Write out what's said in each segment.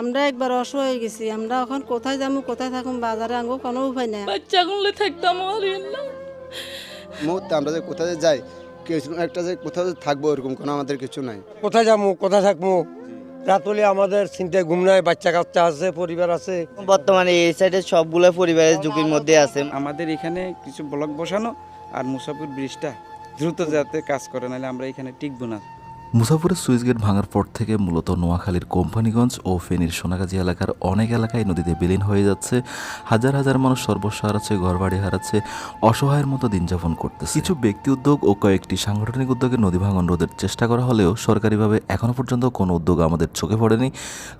আমরা একবার অসহায় হয়ে গেছি আমরা এখন কোথায় যাব কোথায় থাকুম বাজারে আঙ্গো কোনো উপায় নেই। বাচ্চাগুলো থাকতাম মুহূর্তে আমরা যে কোথায় যাই কিছু একটা যে কোথাও থাকব এরকম কোনো আমাদের কিছু নাই। কোথায় যাব কোথায় থাকব? রাত হলে আমাদের চিন্তায় ঘুম নাই বাচ্চা কাচ্চা আছে পরিবার আছে। বর্তমানে এই সাইডে সবগুলো পরিবারের ঝুঁকির মধ্যে আছে। আমাদের এখানে কিছু ব্লক বসানো আর মুসাফির ব্রিজটা দ্রুত যাতে কাজ করে নাহলে আমরা এখানে টিকবো না। মুসাফুরের সুইচ গেট ভাঙার পর থেকে মূলত নোয়াখালীর কোম্পানিগঞ্জ ও ফেনীর সোনাগাজী এলাকার অনেক এলাকায় নদীতে বিলীন হয়ে যাচ্ছে। হাজার হাজার মানুষ সর্বস্ব হারাচ্ছে, ঘরবাড়ি হারাচ্ছে, অসহায়ের মতো দিন যাপন করতেছে। কিছু ব্যক্তি উদ্যোগ ও কয়েকটি সাংগঠনিক উদ্যোগে নদী ভাঙন রোধের চেষ্টা করা হলেও সরকারিভাবে এখনও পর্যন্ত কোনো উদ্যোগ আমাদের চোখে পড়েনি।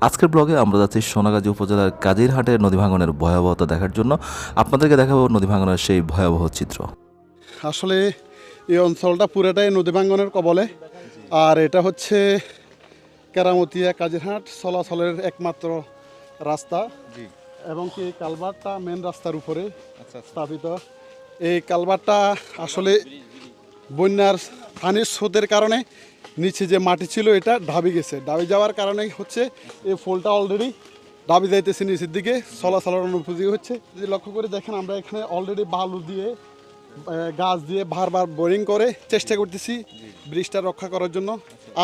আজকের ব্লগে আমরা যাচ্ছি সোনাগাজী উপজেলার কাজিরহাটে নদী ভাঙনের ভয়াবহতা দেখার জন্য। আপনাদেরকে দেখাবো নদী ভাঙনের সেই ভয়াবহ চিত্র। আসলে এই অঞ্চলটা পুরোটাই নদী ভাঙ্গনের কবলে। আর এটা হচ্ছে কেরামতিয়া কাজিরহাট চলাচলের একমাত্র রাস্তা। এবং কি এই কালভারটা মেন রাস্তার উপরে স্থাপিত। এই কালভারটা আসলে বন্যার পানির স্রোতের কারণে নিচে যে মাটি ছিল এটা ঢাবি গেছে। ঢাবি যাওয়ার কারণে হচ্ছে এই ফুলটা অলরেডি ঢাবি যাইতেছে নিচের দিকে। চলাচলের অনুপযোগী হচ্ছে। যদি লক্ষ্য করে দেখেন আমরা এখানে অলরেডি বালু দিয়ে গাছ দিয়ে বারবার বোরিং করে চেষ্টা করতেছি ব্রিজটা রক্ষা করার জন্য।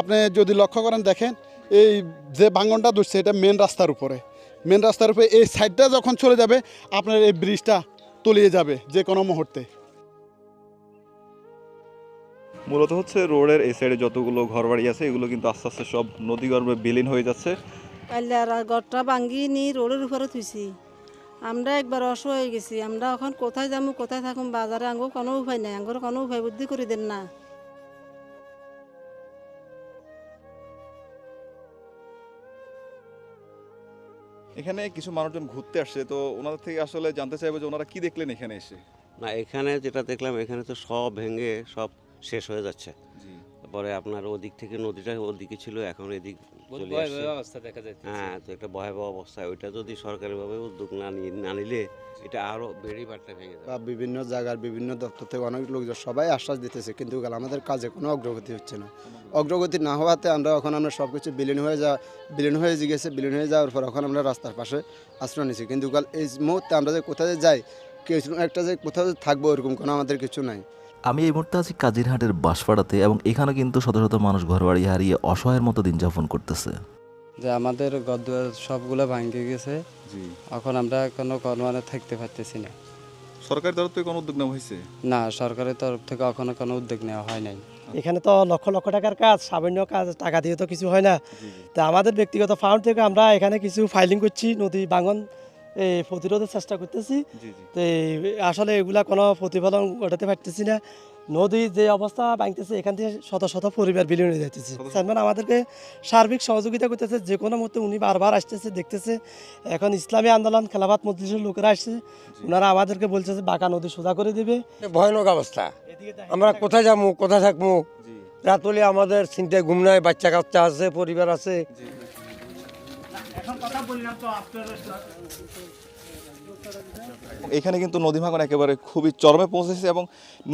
আপনি যদি লক্ষ্য করেন দেখেন এই যে ভাঙনটা ধরছে এটা মেন রাস্তার উপরে। মেন রাস্তার উপরে এই সাইডটা যখন চলে যাবে আপনার এই ব্রিজটা তলিয়ে যাবে যে কোনো মুহূর্তে। মূলত হচ্ছে রোডের এই সাইডে যতগুলো ঘরবাড়ি আছে এগুলো কিন্তু আস্তে আস্তে সব নদীগর্ভে বিলীন হয়ে যাচ্ছে। ভাঙ্গি নি রোডের উপরে তুইছি আমরা একবার অসহায় হয়ে গেছি। আমরা এখন কোথায় যাব কোথায় থাকুম বাজারে আঙ্গো কোনো উপায় নাই। আঙ্গোর কোনো উপায় বুদ্ধি করে দেন না। এখানে কিছু মানুষজন ঘুরতে আসছে তো ওনাদের থেকে আসলে জানতে চাইব যে ওনারা কি দেখলেন এখানে এসে? না এখানে যেটা দেখলাম এখানে তো সব ভেঙে সব শেষ হয়ে যাচ্ছে। তারপরে আপনার ওদিক থেকে নদীটা ওদিকে ছিল এখন এদিক চলে আসছে। অবস্থা দেখা যায় হ্যাঁ তো একটা ভয়াবহ অবস্থা। ওইটা যদি সরকারিভাবে উদ্যোগ না নিয়ে না নিলে এটা আরও বেড়ি বাড়তে ভেঙে যাবে। বা বিভিন্ন জায়গার বিভিন্ন দপ্তর থেকে অনেক লোকজন সবাই আশ্বাস দিতেছে কিন্তু গেল আমাদের কাজে কোনো অগ্রগতি হচ্ছে না। অগ্রগতি না হওয়াতে আমরা এখন আমরা সব কিছু বিলীন হয়ে যা বিলীন হয়ে গেছে বিলীন হয়ে যাওয়ার পর এখন আমরা রাস্তার পাশে আশ্রয় নিচ্ছি কিন্তু কাল এই মুহূর্তে আমরা যে কোথায় যাই কিছু একটা যে কোথাও যে থাকব এরকম কোনো আমাদের কিছু নাই। আমি এই মুহূর্তে আছি কাজিরহাটের বাঁশপাড়াতে এবং এখানে কিন্তু শত শত মানুষ ঘরবাড়ি হারিয়ে অসহায়ের মতো দিন যাপন করতেছে। যে আমাদের গদ্দার সবগুলো ভাঙে গেছে এখন আমরা কোনো কর্মানে থাকতে পারতেছি না। সরকারের তরফ থেকে কোনো উদ্যোগ নেওয়া হয়েছে? না সরকারের তরফ থেকে এখনও কোনো উদ্যোগ নেওয়া হয় নাই। এখানে তো লক্ষ লক্ষ টাকার কাজ সামান্য কাজ টাকা দিয়ে তো কিছু হয় না। তা আমাদের ব্যক্তিগত ফান্ড থেকে আমরা এখানে কিছু ফাইলিং করছি নদী ভাঙন এই প্রতিরোধের চেষ্টা করতেছি। তো আসলে এগুলা কোনো প্রতিফলন ঘটাতে পারতেছি না। নদী যে অবস্থা ভাঙতেছে এখান থেকে শত শত পরিবার বিলীন হয়ে যাইতেছে। চেয়ারম্যান আমাদেরকে সার্বিক সহযোগিতা করতেছে যে কোনো মুহূর্তে উনি বারবার আসতেছে দেখতেছে। এখন ইসলামী আন্দোলন খেলাফাত মসজিদের লোকেরা আসছে। ওনারা আমাদেরকে বলছে যে বাঁকা নদী সোজা করে দেবে। ভয়ানক অবস্থা। আমরা কোথায় যাব কোথায় থাকব? রাত হলে আমাদের চিন্তায় ঘুম নাই বাচ্চা কাচ্চা আছে পরিবার আছে। এখানে কিন্তু নদী ভাঙন একেবারে খুবই চরমে পৌঁছেছে এবং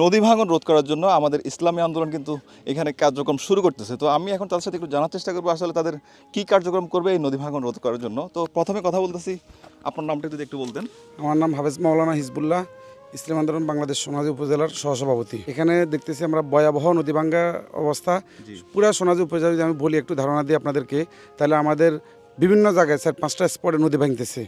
নদী ভাঙন রোধ করার জন্য আমাদের ইসলামী আন্দোলন কিন্তু এখানে কার্যক্রম শুরু করতেছে। তো আমি এখন তাদের সাথে একটু জানার চেষ্টা করব আসলে তাদের কি কার্যক্রম করবে এই নদী ভাঙন রোধ করার জন্য। তো প্রথমে কথা বলতেছি আপনার নামটা যদি একটু বলতেন। আমার নাম হাফেজ মাওলানা হিজবুল্লাহ ইসলাম আন্দোলন বাংলাদেশ সোনাজি উপজেলার সহসভাপতি। এখানে দেখতেছি আমরা ভয়াবহ নদীভাঙ্গা অবস্থা। পুরা সোনাজি উপজেলা যদি আমি বলি একটু ধারণা দিই আপনাদেরকে তাহলে আমাদের বিভিন্ন জায়গায় স্যার পাঁচটা স্পটে নদী ভাঙতেছে।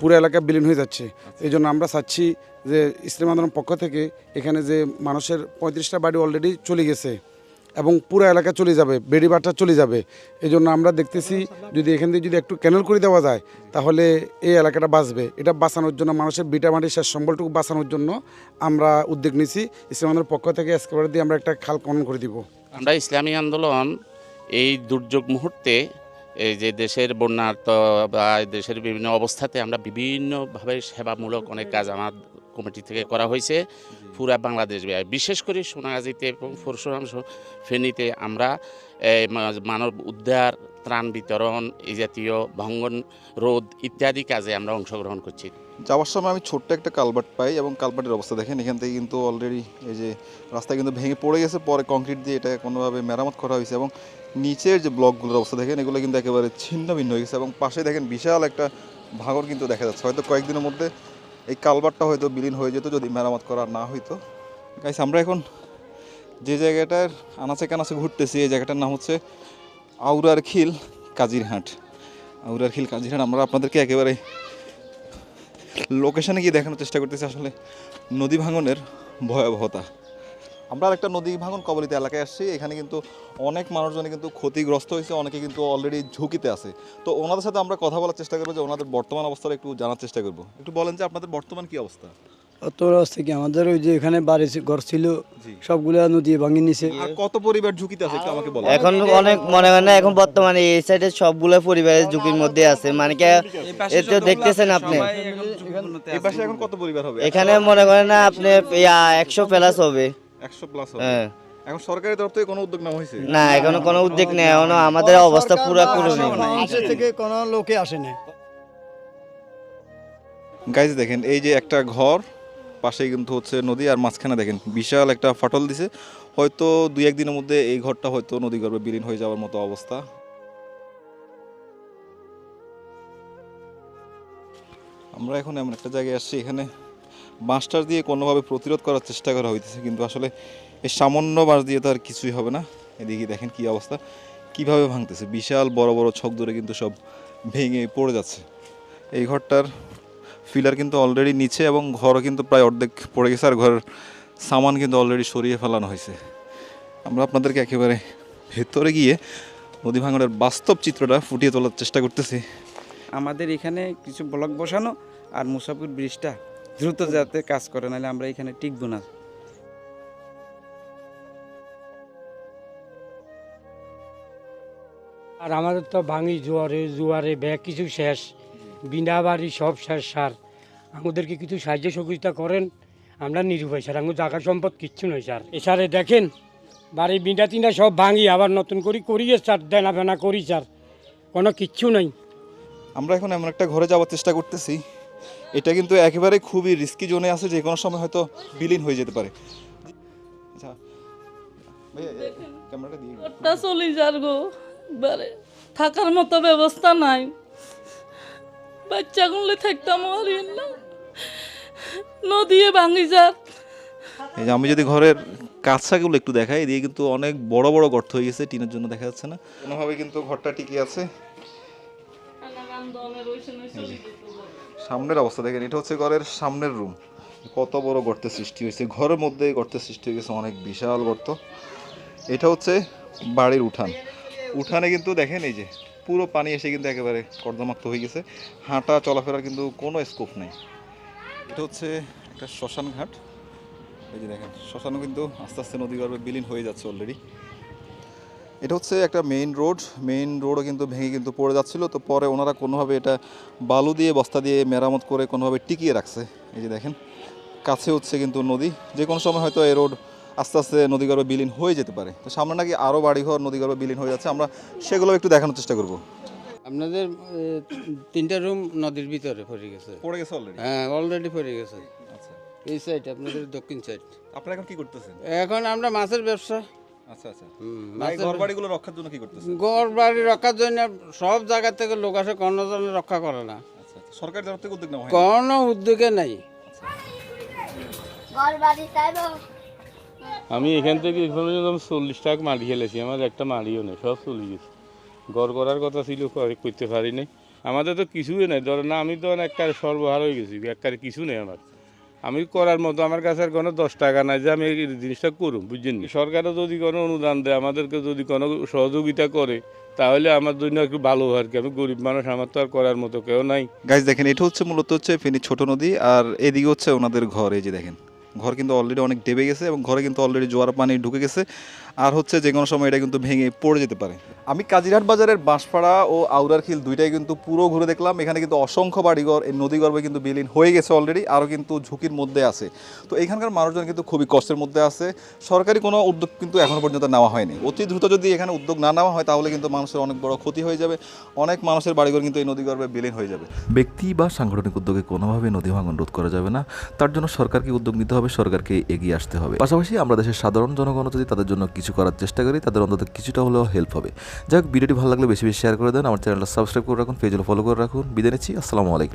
পুরো এলাকা বিলীন হয়ে যাচ্ছে। এই জন্য আমরা চাচ্ছি যে ইসলাম আন্দোলন পক্ষ থেকে এখানে যে মানুষের পঁয়ত্রিশটা বাড়ি অলরেডি চলে গেছে এবং পুরো এলাকা চলে যাবে বেডি বেড়িবাটা চলে যাবে। এই জন্য আমরা দেখতেছি যদি এখান থেকে যদি একটু ক্যানেল করে দেওয়া যায় তাহলে এই এলাকাটা বাঁচবে। এটা বাঁচানোর জন্য মানুষের বিটামাটি শেষ সম্বলটুকু বাঁচানোর জন্য আমরা উদ্যোগ নিয়েছি। ইসলাম আন্দোলন পক্ষ থেকে এসকেবার দিয়ে আমরা একটা খাল খনন করে দিব। আমরা ইসলামী আন্দোলন এই দুর্যোগ মুহূর্তে এই যে দেশের বন্যার্ত বা দেশের বিভিন্ন অবস্থাতে আমরা বিভিন্নভাবে সেবামূলক অনেক কাজ আমার কমিটি থেকে করা হয়েছে পুরা বাংলাদেশ। বিশেষ করে সোনাগাজীতে এবং পরশুরাম ফেনীতে আমরা মানব উদ্ধার, ত্রাণ বিতরণ, এই জাতীয় ভঙ্গন রোধ ইত্যাদি কাজে আমরা অংশগ্রহণ করছি যাওয়ার সময় আমি ছোট্ট একটা কালভার্ট পাই এবং কালভার্টের অবস্থা দেখেন, এখান থেকে কিন্তু অলরেডি এই যে রাস্তা কিন্তু ভেঙে পড়ে গেছে, পরে কংক্রিট দিয়ে এটা কোনোভাবে মেরামত করা হয়েছে এবং নিচের যে ব্লকগুলোর অবস্থা দেখেন, এগুলো কিন্তু একেবারে ছিন্ন ভিন্ন হয়ে গেছে এবং পাশে দেখেন বিশাল একটা ভাঙর কিন্তু দেখা যাচ্ছে। হয়তো কয়েকদিনের মধ্যে এই কালবারটা হয়তো বিলীন হয়ে যেত যদি মেরামত করা না হইতো। গাইস আমরা এখন যে জায়গাটার আনাচে কানাচে ঘুরতেছি, এই জায়গাটার নাম হচ্ছে আউরার খিল কাজিরহাট। আউরার খিল কাজিরহাট, আমরা আপনাদেরকে একেবারে লোকেশনে গিয়ে দেখানোর চেষ্টা করতেছি আসলে নদী ভাঙনের ভয়াবহতা। আমরা একটা নদী ভাঙন কবলিত এলাকায় আসছি। এখানে কিন্তু অনেক মানুষজন কিন্তু ক্ষতিগ্রস্ত হয়েছে অনেকে কিন্তু অলরেডি ঝুঁকিতে আছে। তো ওনাদের সাথে আমরা কথা বলার চেষ্টা করব যে ওনাদের বর্তমান অবস্থাটা একটু জানার চেষ্টা করব। একটু বলেন যে আপনাদের বর্তমান কি অবস্থা? থেকে আমাদের ওই যে এখানে বাড়ি ঘর ছিল। সবগুলা নদী ভাঙি নিছে। আর কত পরিবার ঝুঁকিতে আছে একটু আমাকে বলেন। এখন অনেক মনে হয় না এখন বর্তমানে এই সাইডে সবগুলো পরিবারের ঝুঁকির মধ্যে আছে। মানে কি এতে দেখতেছেন আপনি। এই পাশে এখন কত পরিবার হবে? এখানে মনে করেন না আপনি একশো প্লাস হবে। একশো প্লাস হবে। হ্যাঁ। এখন সরকারি তরফ থেকে কোনো উদ্যোগ নেওয়া হয়েছে? না এখনও কোনো উদ্যোগ নেই এখনও আমাদের অবস্থা পুরো করুন আসে থেকে কোনো লোকে আসে না গাইজ দেখেন এই যে একটা ঘর পাশেই কিন্তু হচ্ছে নদী আর মাঝখানে দেখেন বিশাল একটা ফাটল দিছে। হয়তো দুই একদিনের মধ্যে এই ঘরটা হয়তো নদী গর্ভে বিলীন হয়ে যাওয়ার মতো অবস্থা। আমরা এখন এমন একটা জায়গায় আসছি এখানে বাঁশটার দিয়ে কোনোভাবে প্রতিরোধ করার চেষ্টা করা হইতেছে, কিন্তু আসলে এই সামান্য বাঁশ দিয়ে তো আর কিছুই হবে না। এদিকে দেখেন কি অবস্থা। কীভাবে ভাঙতেছে? বিশাল বড় বড় ছক ধরে কিন্তু সব ভেঙে পড়ে যাচ্ছে। এই ঘরটার ফিলার কিন্তু অলরেডি নিচে এবং ঘরও কিন্তু প্রায় অর্ধেক পড়ে গেছে আর ঘরের সামান কিন্তু অলরেডি সরিয়ে ফেলানো হয়েছে। আমরা আপনাদেরকে একেবারে ভেতরে গিয়ে নদী ভাঙনের বাস্তব চিত্রটা ফুটিয়ে তোলার চেষ্টা করতেছি। আমাদের এখানে কিছু ব্লক বসানো আর মুসাফির ব্রিজটা দ্রুত যাতে কাজ করে নাহলে আমরা এখানে টিকবো না। আর আমাদের তো ভাঙি জোয়ারে জোয়ারে ব্যাগ কিছু শেষ বিনা বাড়ি সব শেষ সার। আমাদেরকে কিছু সাহায্য সহযোগিতা করেন আমরা নিরুপায় স্যার আমার জায়গা সম্পদ কিচ্ছু নয় স্যার এছাড়া দেখেন বাড়ি বিনা তিনা সব ভাঙি আবার নতুন করে করিয়ে স্যার দেনা ফেনা করি স্যার কোনো কিচ্ছু নাই। আমরা এখন এমন একটা ঘরে যাওয়ার চেষ্টা করতেছি। এটা কিন্তু একেবারে খুবই রিস্কি জোনে আছে যে কোনো সময় হয়তো বিলীন হয়ে যেতে পারে। আচ্ছা ক্যামেরাটা দিয়ে চলে যার গো থাকার মতো ব্যবস্থা নাই। বাচ্চাগুলো থাকতাম আর না। নদীয়ে ভাঙি যার। এই যে আমি যদি ঘরের কাছাগুলো একটু দেখাই এদিকে কিন্তু অনেক বড় বড় গর্ত হয়ে গেছে টিনের জন্য দেখা যাচ্ছে না। কোনোভাবে কিন্তু ঘরটা টিকে আছে। সামনের অবস্থা দেখেন, এটা হচ্ছে ঘরের সামনের রুম কত বড় গর্তের সৃষ্টি হয়েছে। ঘরের মধ্যে গর্তের সৃষ্টি হয়ে গেছে অনেক বিশাল গর্ত। এটা হচ্ছে বাড়ির উঠান। উঠানে কিন্তু দেখেন এই যে, পুরো পানি এসে কিন্তু একেবারে কর্দমাক্ত হয়ে গেছে। হাঁটা চলাফেরার কিন্তু কোনো স্কোপ নেই। এটা হচ্ছে একটা শ্মশান ঘাট এই যে দেখেন, শ্মশানও কিন্তু আস্তে আস্তে নদী বিলীন হয়ে যাচ্ছে অলরেডি এটা হচ্ছে একটা মেইন রোড মেইন রোডও কিন্তু ভেঙে কিন্তু পড়ে যাচ্ছিল। তো পরে ওনারা কোনোভাবে এটা বালু দিয়ে বস্তা দিয়ে মেরামত করে কোনোভাবে টিকিয়ে রাখছে। এই যে দেখেন কাছে হচ্ছে কিন্তু নদী। যে কোনো সময় হয়তো এই রোড আস্তে আস্তে নদীগর্ভে বিলীন হয়ে যেতে পারে। তো সামনে নাকি আরও বাড়িঘর নদীগর্ভে বিলীন হয়ে যাচ্ছে। আমরা সেগুলো একটু দেখানোর চেষ্টা করব। আপনাদের তিনটা রুম নদীর ভিতরে পড়ে গেছে। পড়ে গেছে অলরেডি হ্যাঁ অলরেডি পড়ে গেছে। আচ্ছা। এই সাইড আপনাদের দক্ষিণ সাইড আপনারা এখন কি করতেছেন? এখন আমরা মাছের ব্যবসা। আচ্ছা আচ্ছা। হুম, না, এই মাছের ঘর বাড়িগুলো রক্ষার জন্য কি করতেছেন ঘর রক্ষার জন্য সব জায়গা থেকে লোক আসে কোনো জন্য রক্ষা করে না। আচ্ছা সরকার তরফ থেকে উদ্যোগ নেওয়া হয় কোনো উদ্যোগে নাই। আমি এখান থেকে এখন পর্যন্ত চল্লিশ টাকা মাটি খেলেছি আমার একটা মাটিও নেই সব চলে গেছে। গড় করার কথা ছিল করতে পারি নাই আমাদের তো কিছুই নেই। ধরেন না আমি তো একটা সর্বহার হয়ে গেছি একটা কিছু নেই আমার। আমি করার মতো আমার কাছে আর কোনো দশ টাকা নাই যে আমি এই জিনিসটা করুন বুঝছেন সরকারও যদি কোনো অনুদান দেয়, আমাদেরকে যদি কোনো সহযোগিতা করে, তাহলে আমার জন্য একটু ভালো হয় আর কি। আমি গরিব মানুষ, আমার তো আর করার মতো কেউ নাই। গাছ দেখেন, এটা হচ্ছে মূলত হচ্ছে ফেনি ছোট নদী, আর এদিকে হচ্ছে ওনাদের ঘর, এই যে দেখেন। ঘর কিন্তু অলরেডি অনেক ডেবে গেছে এবং ঘরে কিন্তু অলরেডি জোয়ার পানি ঢুকে গেছে। আর হচ্ছে যে কোনো সময় এটা কিন্তু ভেঙে পড়ে যেতে পারে। আমি কাজিরহাট বাজারের বাঁশপাড়া ও আউরার খিল দুইটাই কিন্তু পুরো ঘুরে দেখলাম। এখানে কিন্তু অসংখ্য বাড়িঘর এই নদীগর্ভে কিন্তু বিলীন হয়ে গেছে অলরেডি আরও কিন্তু ঝুঁকির মধ্যে আছে। তো এখানকার মানুষজন কিন্তু খুবই কষ্টের মধ্যে আছে। সরকারি কোনো উদ্যোগ কিন্তু এখনও পর্যন্ত নেওয়া হয়নি। অতি দ্রুত যদি এখানে উদ্যোগ না নেওয়া হয় তাহলে কিন্তু মানুষের অনেক বড় ক্ষতি হয়ে যাবে। অনেক মানুষের বাড়িঘর কিন্তু এই নদীগর্ভে বিলীন হয়ে যাবে। ব্যক্তি বা সাংগঠনিক উদ্যোগে কোনোভাবে নদী ভাঙন রোধ করা যাবে না। তার জন্য সরকারকে উদ্যোগ নিতে হবে হবে সরকারকে এগিয়ে আসতে হবে। পাশাপাশি আমরা দেশের সাধারণ জনগণ যদি তাদের জন্য কিছু করার চেষ্টা করি, তাদের অন্তত কিছুটা হলেও হেল্প হবে। যাক, ভিডিওটি ভালো লাগলে বেশি বেশি শেয়ার করে দেন, আমার চ্যানেলটা সাবস্ক্রাইব করে রাখুন পেজগুলো ফলো করে রাখুন। বিদায় নিচ্ছি, আসসালামু আলাইকুম।